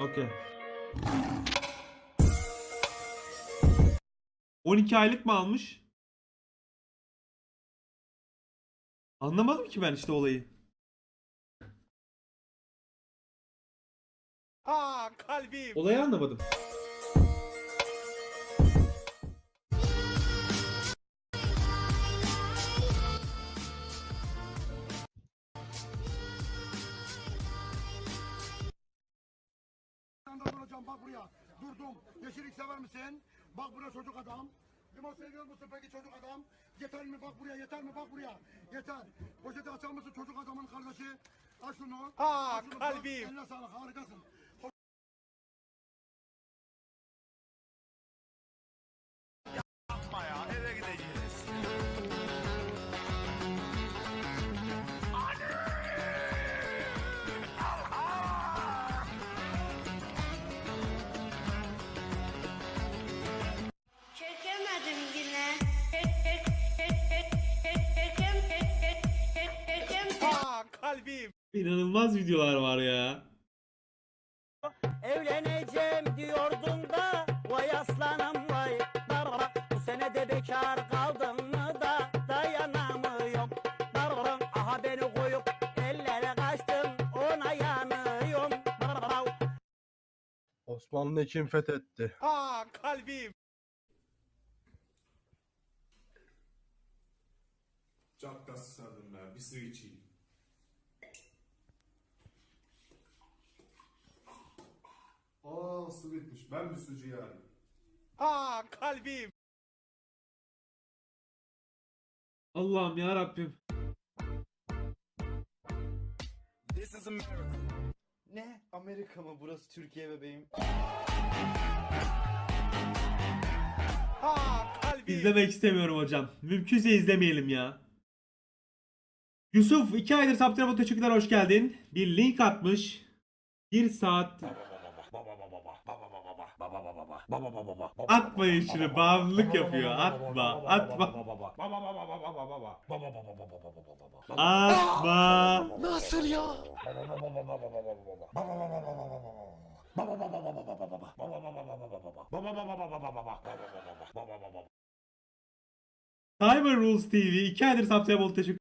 Okey. 12 aylık mı almış? Anlamadım ki ben işte olayı. Aa kalbim. Olayı anlamadım. Duracağım bak buraya. Durdum. Yeşillik sever misin? Bak buraya çocuk adam. Limon seviyor musun peki çocuk adam? Yeter mi bak buraya yeter mi bak buraya. Yeter. Poşeti açar mısın çocuk adamın kardeşi? Aç şunu. Aa, Aç şunu, kalbim. bak. Eline sağlık harikasın. İnanılmaz videolar var ya. Evleneceğim diyordun da vay aslanım vay Darara, Bu sene de bekar kaldım mı da dayanamıyorum Darara, Aha beni koyup ellere kaçtım ona yanıyorum Darara, Osmanlı kim fethetti? Aa kalbim. Çok da susadım ben. Bir su içeyim. Su bitmiş. Ben bir sucuyu arayayım. Aa kalbim. Allah'ım ya Rabbim. Ne? Amerika mı? Burası Türkiye bebeğim. Aa kalbim. İzlemek istemiyorum hocam. Mümkünse izlemeyelim ya. Yusuf 2 aydır Saptırma teşekkürler hoş geldin. Bir link atmış. 1 saat Atmayın şunu bağımlılık yapıyor. Atma atma. Atma. Nasıl ya? Cyber Rules TV 2 aydır Saptırma teşekkür